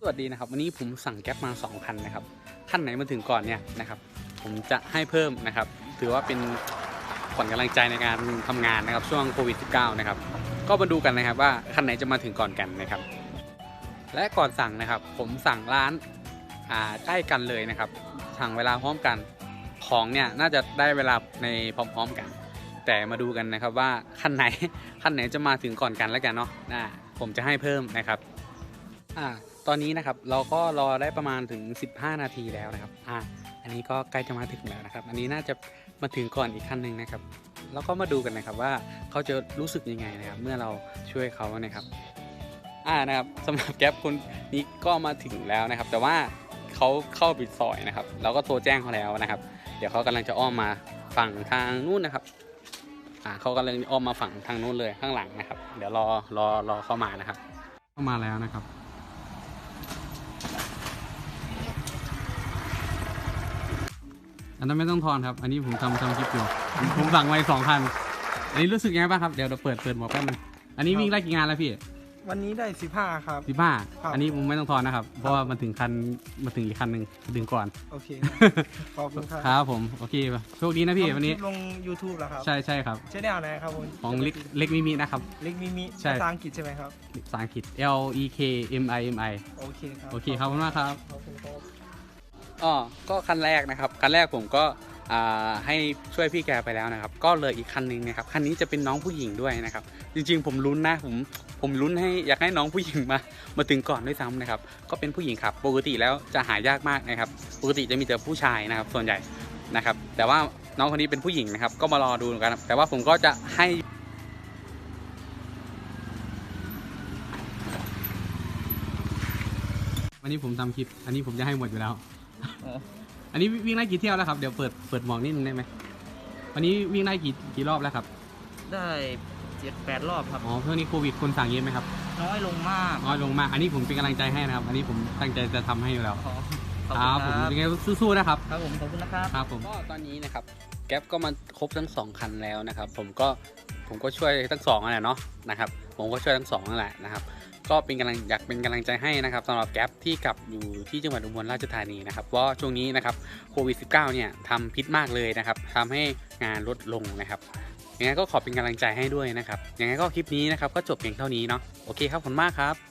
สวัสดีนะครับวันนี้ผมสั่งแก๊ปมา 2 คันนะครับคันไหนมาถึงก่อนเนี่ยนะครับผมจะให้เพิ่มนะครับ ถือว่าเป็นขวัญกำลังใจในการทำงานนะครับช่วงโควิด -19 นะครับก็มาดูกันนะครับว่าคันไหนจะมาถึงก่อนกันนะครับ และก่อนสั่งนะครับ ผมสั่งร้านใกล้กันเลยนะครับสั่งเวลาพร้อมกันของเนี่ยน่าจะได้เวลาในพร้อมๆกัน แต่มาดูกันนะครับว่าคันไหนคันไหนจะมาถึงก่อนกันแล้วกันเนาะผมจะให้เพิ่มนะครับอ่า ตอนนี้นะครับเราก็รอได้ประมาณถึง 15 นาทีแล้วนะครับอ่าอันนี้ก็ใกล้จะมาถึงแล้วนะครับ อันนี้น่าจะมาถึงก่อนอีกคันหนึ่งนะครับ แล้วก็มาดูกันนะครับว่าเขาจะรู้สึกยังไงนะครับ เมื่อเราช่วยเขานะครับอ่านะครับสำหรับแก๊ปคนนี้ก็มาถึงแล้วนะครับ แต่ว่าเขาเข้าปิดซอยนะครับ เราก็โทรแจ้งเขาแล้วนะครับ เดี๋ยวเขากำลังจะอ้อมมาฝั่งทางนู้นนะครับอ่าเขากำลังอ้อมมาฝั่งทางนู้นเลยข้างหลังนะครับ เดี๋ยวรอรอรอเข้ามานะครับ เข้ามาแล้วนะครับ อันนั้นไม่ต้องทอนครับ อันนี้ผมทำทำคลิปอยู่ผมผมสั่งไว้สองคันอันนี้รู้สึกยังไงบ้างครับ เดี๋ยวเราเปิดเปิดหมวกแป๊บนึงอันนี้วิ่งได้กี่งานแล้วพี่วันนี้ได้สิบห้าครับ สิบห้าครับอันนี้ผมไม่ต้องทอนนะครับ เพราะว่ามันถึงคันมาถึงอีกคันหนึ่งถึงก่อน โอเค ขอบคุณครับ ครับผม โอเคป่ะโชคดีนะพี่วันนี้ทำคลิปลง YouTube แล้วครับ ใช่ใช่ครับใช่แนวไหนครับผม ของเล็กเล็กมิมินะครับ เล็กมิมิใช่ภาษาอังกฤษใช่ไหมครับ ภาษาอังกฤษ L E K M I M I โอเคครับ โอเคครับขอบคุณมากครับข อ๋อก็คันแรกนะครับ คันแรกผมก็ให้ช่วยพี่แกไปแล้วนะครับ ก็เลยอีกคันหนึงนะครับ คันนี้จะเป็นน้องผู้หญิงด้วยนะครับ จริงๆ ผมลุ้นนะผมผมลุ้นให้อยากให้น้องผู้หญิงมามาถึงก่อนด้วยซ้ำนะครับ ก็เป็นผู้หญิงครับ ปกติแล้วจะหายากมากนะครับ ปกติจะมีแต่ผู้ชายนะครับ ส่วนใหญ่นะครับ แต่ว่าน้องคนนี้เป็นผู้หญิงนะครับ ก็มารอดูกันครับแต่ว่าผมก็จะให้วันนี้ผมทำคลิป อันนี้ผมจะให้หมดอยู่แล้ว อันนี้วิ่งได้กี่เที่ยวแล้วครับเดี๋ยวเปิดเปิดหมอกนิดนึงได้ไหมวันนี้วิ่งได้กี่กี่รอบแล้วครับ ได้เจ็ดแปดรอบครับ อ๋อเพื่อนี้โควิดคนสั่งเยอะไหมครับ น้อยลงมาก น้อยลงมาก อันนี้ผมเป็นกำลังใจให้นะครับ อันนี้ผมตั้งใจจะทำให้อยู่แล้วขอขอบคณรับผมยังไงสู้ๆนะครับ ครับผมขอบคุณนะครับ ครับผมก็ตอนนี้นะครับ แก๊ปก็มาครบทั้งสองคันแล้วนะครับ ผมก็ผมก็ช่วยทั้งสองนั่นแหละเนาะนะครับ ผมก็ช่วยทั้งสองนั่นแหละนะครับ ก็เป็นกำลังอยากเป็นกำลังใจให้นะครับสำหรับแก๊ปที่กลับอยู่ที่จังหวัดอุบลราชธานีนะครับเพราะช่วงนี้นะครับโควิด -19 เนี่ยทำพิษมากเลยนะครับทำให้งานลดลงนะครับยังไงก็ขอเป็นกำลังใจให้ด้วยนะครับยังไงก็คลิปนี้นะครับก็จบเพียงเท่านี้เนาะโอเคครับขอบคุณมากครับ